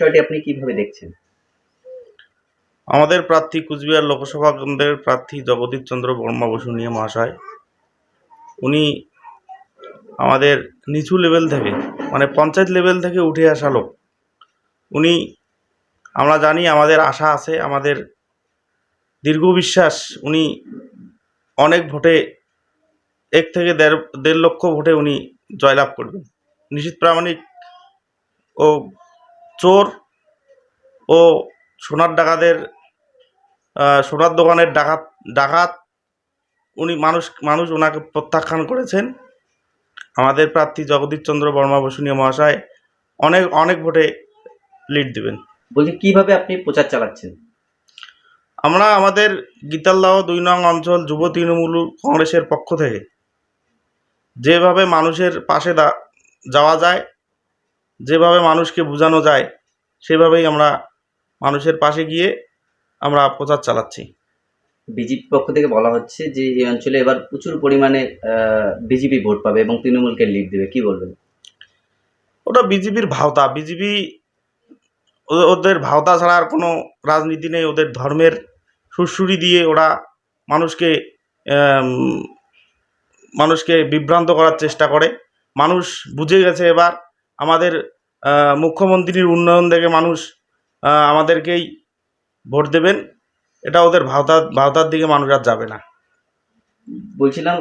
বিষয়টি আপনি কীভাবে দেখছেন? আমাদের প্রার্থী কুচবিহার লোকসভা কেন্দ্রের প্রার্থী জগদীশ চন্দ্র বর্মা বসুনিয়া মহাশয়। উনি আমাদের নিচু লেভেল থেকে মানে পঞ্চায়েত লেভেল থেকে উঠে আসা লোক। উনি, আমরা জানি আমাদের আশা আছে, আমাদের দীর্ঘ বিশ্বাস, উনি অনেক ভোটে, এক থেকে দেড় দেড় লক্ষ ভোটে উনি জয়লাভ করবেন। নিশীত প্রামাণিক ও চোর ও সোনার ডাকাতের সোনার দোকানের ডাকাত ডাকাত উনি মানুষ মানুষ ওনাকে প্রত্যাখ্যান করেছেন। আমাদের প্রার্থী জগদীশ চন্দ্র বর্মা বসুনিয়া মহাশয় অনেক অনেক ভোটে লিড দেবেন। বলছি কীভাবে আপনি প্রচার চালাচ্ছেন? আমরা আমাদের গীতালদাহ দুই নং অঞ্চল যুব তৃণমূল কংগ্রেসের পক্ষ থেকে যেভাবে মানুষের পাশে যাওয়া যায় যেভাবে মানুষকে বোঝানো যায় সেভাবেই আমরা মানুষের পাশে গিয়ে আমরা প্রচার চালাচ্ছি। বিজেপি পক্ষ থেকে বলা হচ্ছে যে এই অঞ্চলে এবার প্রচুর পরিমাণে বিজেপি ভোট পাবে এবং তৃণমূলকে লিড দেবে। কি বলবেন? ওটা বিজেপির ভাওতা। বিজেপি ওদের ভাওতা ছাড়া আর কোনো রাজনীতি নেই। ওদের ধর্মের সুরসুরি দিয়ে ওরা মানুষকে মানুষকে বিভ্রান্ত করার চেষ্টা করে। মানুষ বুঝে গেছে এবার আমাদের মুখ্যমন্ত্রীর উন্নয়ন দেখে মানুষ আমাদেরকেই ভোট দেবেন। এটা ওদের ভাওতার ভাওতার দিকে মানুষ আর যাবে না। বলছিলাম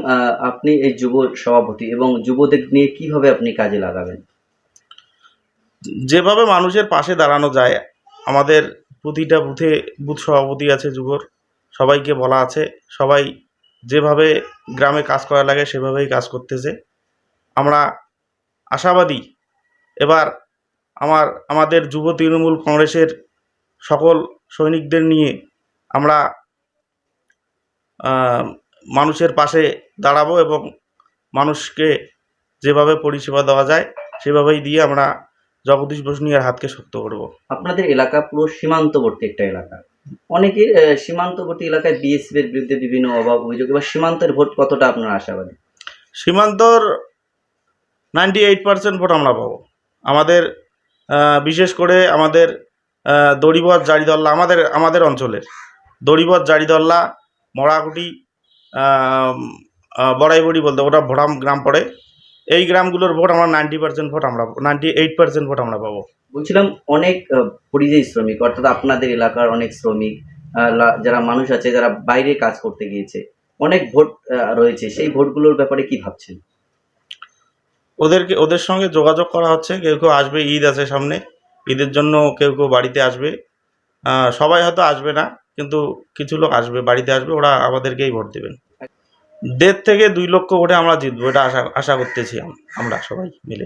আপনি এই যুব সভাপতি এবং যুবদের নিয়ে কীভাবে আপনি কাজে লাগাবেন? যেভাবে মানুষের পাশে দাঁড়ানো যায় আমাদের প্রতিটা বুথে বুথ সভাপতি আছে যুবর সবাইকে বলা আছে সবাই যেভাবে গ্রামে কাজ করা লাগে সেভাবেই কাজ করতেছে। আমরা আশাবাদী এবার আমার আমাদের যুব তৃণমূল কংগ্রেসের সকল সৈনিকদের নিয়ে আমরা মানুষের পাশে দাঁড়াবো এবং মানুষকে যেভাবে পরিষেবা দেওয়া যায় সেভাবেই দিয়ে আমরা জগদীশ বসুনিয়ার হাতকে শক্ত করব। আপনাদের এলাকা পুরো সীমান্তবর্তী একটা এলাকা। অনেকের আহ, সীমান্তবর্তী এলাকায় বিএসএফ এর বিরুদ্ধে বিভিন্ন অভাব অভিযোগ এবার সীমান্তের ভোট কতটা আপনার আশাবাদী? সীমান্তর নাইনটি এইট পার্সেন্ট ভোট আমরা পাবো। আমাদের বিশেষ করে আমাদের আহ, দড়িবর জারিদল্লা আমাদের আমাদের অঞ্চলের। দড়িবর জারিদল্লা মরাকুটি বড়াইবড়ি বলতে ওটা ভোটাম গ্রাম পড়ে। এই গ্রামগুলোর ভোট আমরা নাইনটি পার্সেন্ট ভোট আমরা নাইনটি এইট পার্সেন্ট ভোট আমরা পাবো। বলছিলাম অনেক পরিযায়ী শ্রমিক অর্থাৎ আপনাদের এলাকার অনেক শ্রমিক যারা মানুষ আছে যারা বাইরে কাজ করতে গিয়েছে অনেক ভোট রয়েছে। সেই ভোটগুলোর ব্যাপারে কি ভাবছেন? ওদেরকে, ওদের সঙ্গে যোগাযোগ করা হচ্ছে। কেউ কেউ আসবে, ঈদ আছে সামনে। ঈদের জন্য কেউ কেউ বাড়িতে আসবে। সবাই হয়তো আসবে না, কিন্তু কিছু লোক আসবে, বাড়িতে আসবে, ওরা আমাদেরকেই ভোট দেবেন। দেড় থেকে দুই লক্ষ ভোটে আমরা জিতবো, এটা আশা আশা করতেছি আমরা সবাই মিলে।